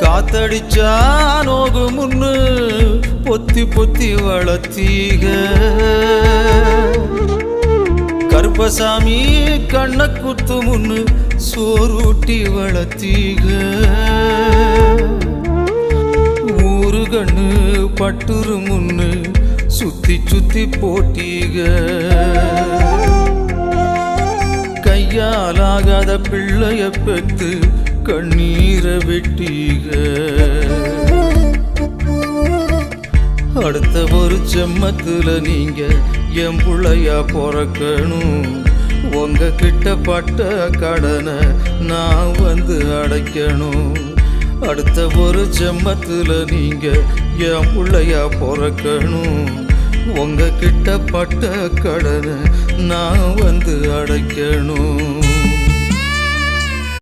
காத்தடிச்சா நோகு முன்னு பொத்தி பொத்தி வளர்த்தீக. கருப்பசாமி கண்ண குத்து முன்னு சோறுட்டி வளர்த்தீக. ஊரு கண்ணு பட்டுரு முன்னு சுத்தி சுத்தி போட்டீக. கையாலாகாத பிள்ளைய பெற்று கண்ணீரை வெட்டீக. அடுத்த ஒரு செம்மத்துல நீங்க என் பிள்ளையா பிறக்கணும். உங்க கிட்ட பட்ட கடனை நான் வந்து அடைக்கணும். அடுத்த ஒரு செம்மத்துல நீங்க என் பிள்ளையா பிறக்கணும். உங்க கிட்ட பட்ட கடனை நான் வந்து அடைக்கணும்.